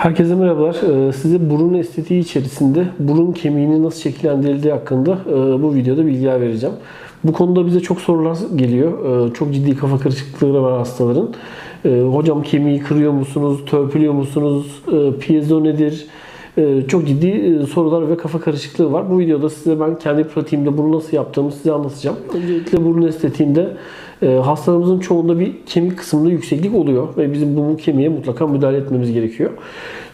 Herkese merhabalar. Ee, Size burun estetiği içerisinde burun kemiğinin nasıl şekillendirildiği hakkında e, bu videoda bilgiler vereceğim. Bu konuda bize çok sorular geliyor. Ee, Çok ciddi kafa karışıklıkları var hastaların. Ee, Hocam kemiği kırıyor musunuz, törpülüyor musunuz, piezo nedir? Ee, Çok ciddi e, sorular ve kafa karışıklığı var. Bu videoda size ben kendi pratiğimde bunu nasıl yaptığımı size anlatacağım. Öncelikle burun estetiğinde e, hastalarımızın çoğunda bir kemik kısmında yükseklik oluyor ve bizim bu kemiğe mutlaka müdahale etmemiz gerekiyor.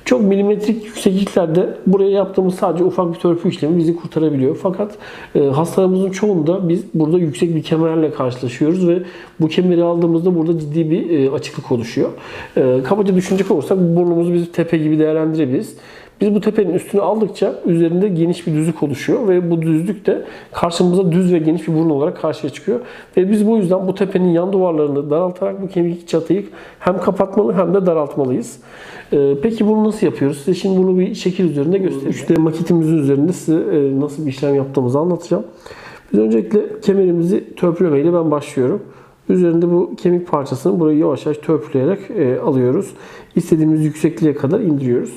Çok milimetrik yüksekliklerde buraya yaptığımız sadece ufak bir törpü işlemi bizi kurtarabiliyor. Fakat e, hastalarımızın çoğunda biz burada yüksek bir kemerle karşılaşıyoruz ve bu kemeri aldığımızda burada ciddi bir e, açıklık oluşuyor. E, kabaca düşünecek olursak burnumuzu biz tepe gibi değerlendirebiliriz. Biz bu tepenin üstünü aldıkça üzerinde geniş bir düzlük oluşuyor ve bu düzlük de karşımıza düz ve geniş bir burun olarak karşıya çıkıyor. Ve biz bu yüzden bu tepenin yan duvarlarını daraltarak bu kemik çatıyı hem kapatmalı hem de daraltmalıyız. Ee, Peki bunu nasıl yapıyoruz? Size şimdi bunu bir şekil üzerinde göstereyim. 3D maketimizin üzerinde size e, nasıl bir işlem yaptığımızı anlatacağım. Biz öncelikle kemerimizi törpülemeyle ben başlıyorum. Üzerinde bu kemik parçasını burayı yavaş yavaş törpüleyerek e, alıyoruz. İstediğimiz yüksekliğe kadar indiriyoruz.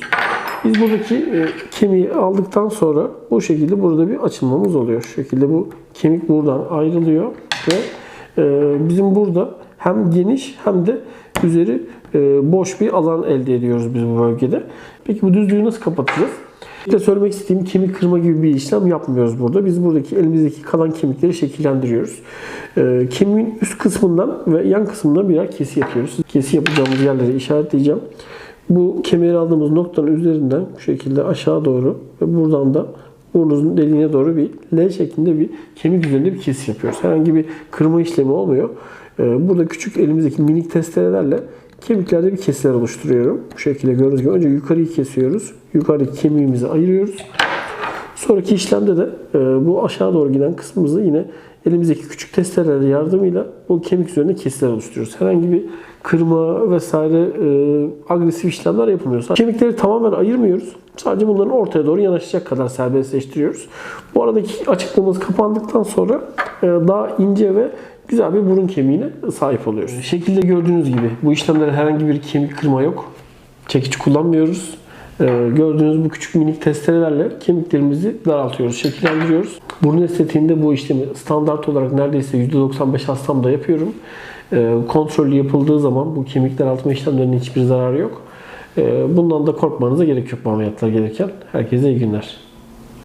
Biz buradaki e, kemiği aldıktan sonra bu şekilde burada bir açılmamız oluyor. Şu şekilde bu kemik buradan ayrılıyor ve e, bizim burada hem geniş hem de üzeri e, boş bir alan elde ediyoruz biz bu bölgede. Peki bu düzlüğü nasıl kapatacağız? İşte söylemek istediğim kemik kırma gibi bir işlem yapmıyoruz burada. Biz buradaki elimizdeki kalan kemikleri şekillendiriyoruz. E, kemiğin üst kısmından ve yan kısmından birer kesi yapıyoruz. Kesi yapacağımız yerleri işaretleyeceğim. Bu kemeri aldığımız noktanın üzerinden bu şekilde aşağı doğru ve buradan da burnunuzun deliğine doğru bir L şeklinde bir kemik üzerinde bir kesi yapıyoruz. Herhangi bir kırma işlemi olmuyor. Ee, Burada küçük elimizdeki minik testerelerle kemiklerde bir kesiler oluşturuyorum. Bu şekilde gördüğünüz gibi önce yukarıyı kesiyoruz. Yukarıdaki kemiğimizi ayırıyoruz. Sonraki işlemde de e, bu aşağı doğru giden kısmımızı yine elimizdeki küçük testereler yardımıyla bu kemik üzerine kesiler oluşturuyoruz. Herhangi bir kırma vesaire e, agresif işlemler yapılmıyor. Kemikleri tamamen ayırmıyoruz. Sadece bunların ortaya doğru yanaşacak kadar serbestleştiriyoruz. Bu aradaki açıklığımız kapandıktan sonra e, daha ince ve güzel bir burun kemiğine sahip oluyoruz. Şekilde gördüğünüz gibi bu işlemlerde herhangi bir kemik kırma yok. Çekiç kullanmıyoruz. Ee, gördüğünüz bu küçük minik testerelerle kemiklerimizi daraltıyoruz, şekillendiriyoruz. Burun estetiğinde bu işlemi standart olarak neredeyse %95 hastamda yapıyorum. Ee, kontrollü yapıldığı zaman bu kemik daraltma işlemlerinin hiçbir zararı yok. Ee, bundan da korkmanıza gerek yok bu ameliyatlar gelirken. Herkese iyi günler.